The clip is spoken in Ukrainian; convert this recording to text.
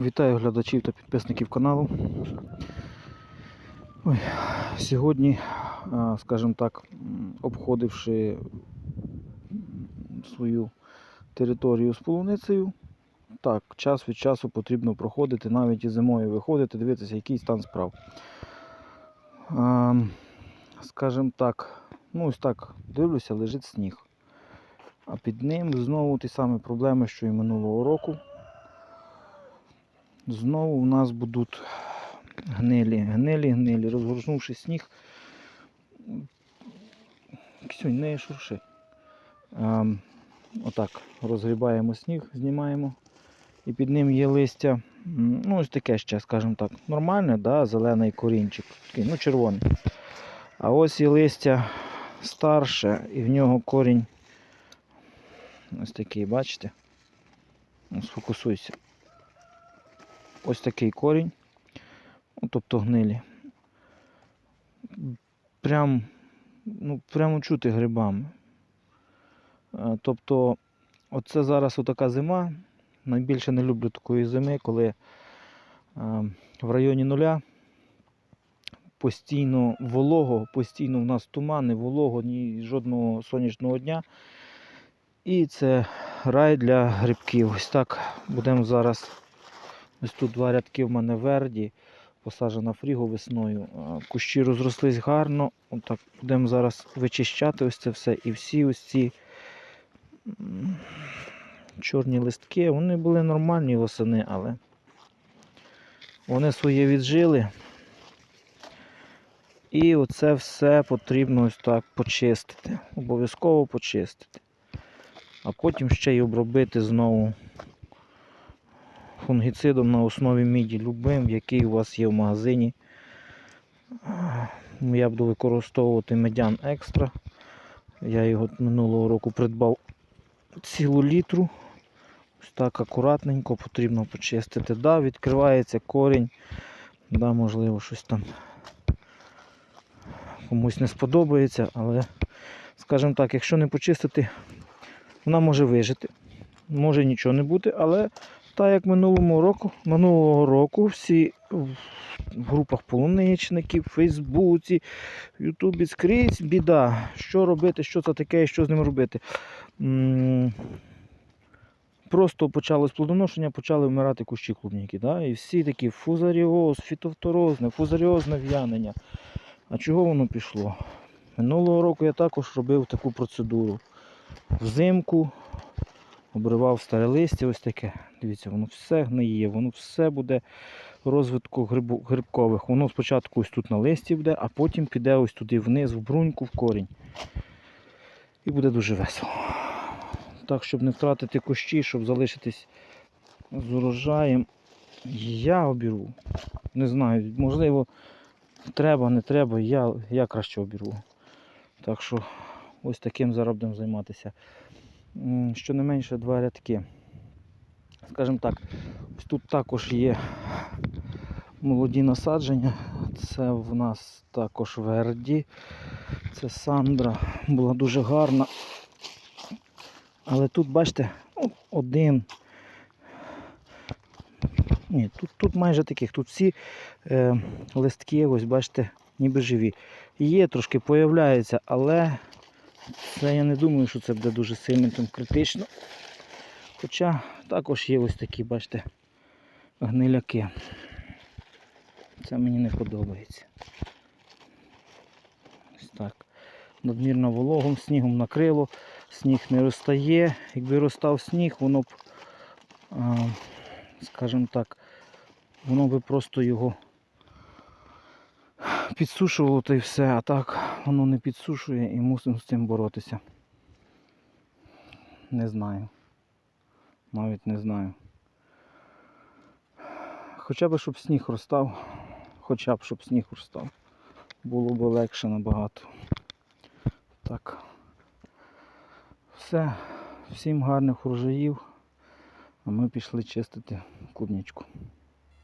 Вітаю глядачів та підписників каналу. Ой, сьогодні, скажімо так, обходивши свою територію з полуницею, так, час від часу потрібно проходити, навіть і зимою виходити, дивитися, який стан справ. Скажімо так, ну ось так, дивлюся, лежить сніг. А під ним знову ті самі проблеми, що і минулого року. Знову у нас будуть гнилі, гнилі, гнилі, розгорнувши сніг. Ксюнь, не шурши. Ем, отак розгрібаємо сніг, знімаємо. І під ним є листя. Ну, ось таке ще, скажімо так, нормальне, да, зелений корінчик, такий, ну, червоний. А ось і листя старше, і в нього корінь. Ось такий, бачите? Ну, Сфокусуйся. Ось такий корінь, ну, тобто гнилі. Прям, ну, прямо чути грибами. Е, Тобто, оце зараз отака зима. Найбільше не люблю такої зими, коли е, в районі нуля постійно волого, постійно в нас тумани, волого, ні жодного сонячного дня. І це рай для грибків. Ось так будемо зараз. Ось тут два рядки в мене верді, посаджена фріго весною. Кущі розрослись гарно. Отак будемо зараз вичищати ось це все. І всі ось ці чорні листки, вони були нормальні восени, але вони своє віджили. І оце все потрібно ось так почистити. Обов'язково почистити. А потім ще й обробити знову фунгіцидом на основі міді, любим, який у вас є в магазині. Я буду використовувати медян екстра. Я його минулого року придбав цілу літру. Ось так акуратненько потрібно почистити. Да, відкривається корінь. Да, можливо, щось там комусь не сподобається, але, скажімо так, якщо не почистити, вона може вижити. Може нічого не бути, але так як минулого року, минулого року всі в групах полуничників, в Фейсбуці, в Ютубі скрізь біда. Що робити, що це таке що з ним робити. Просто почалось плодоношення, почали вмирати кущі клубніки. Да? І всі такі фузаріоз, фітофторозне, фузаріозне в'янення. А чого воно пішло? Минулого року я також робив таку процедуру. Взимку обривав старе листя, ось таке. Дивіться, воно все гниє, воно все буде розвитку грибу, грибкових. Воно спочатку ось тут на листі буде, а потім піде ось туди вниз, в бруньку, в корінь. І буде дуже весело. Так, щоб не втратити кущі, щоб залишитись з урожаєм, я обірву. Не знаю, можливо, треба, не треба, я, я краще обірву. Так що ось таким зараз будемо займатися. Щонайменше два рядки. Скажімо так, ось тут також є молоді насадження. Це в нас також Верді. Це Сандра була дуже гарна. Але тут, бачите, ну, один. Ні, тут, тут майже таких, тут всі е, листки, ось бачите, ніби живі. Є трошки появляється, але це я не думаю, що це буде дуже сильно там критично. Хоча також є ось такі, бачите, гниляки. Це мені не подобається. Ось так. Надмірно вологом, снігом накрило, сніг не розтає. Якби розстав сніг, воно б, скажімо так, воно би просто його підсушувало та й все, а так воно не підсушує і мусимо з цим боротися. Не знаю. Навіть не знаю. Хоча б щоб сніг розстав. Хоча б щоб сніг розстав. Було б легше набагато. Так. Все. Всім гарних урожаїв. А ми пішли чистити клубничку.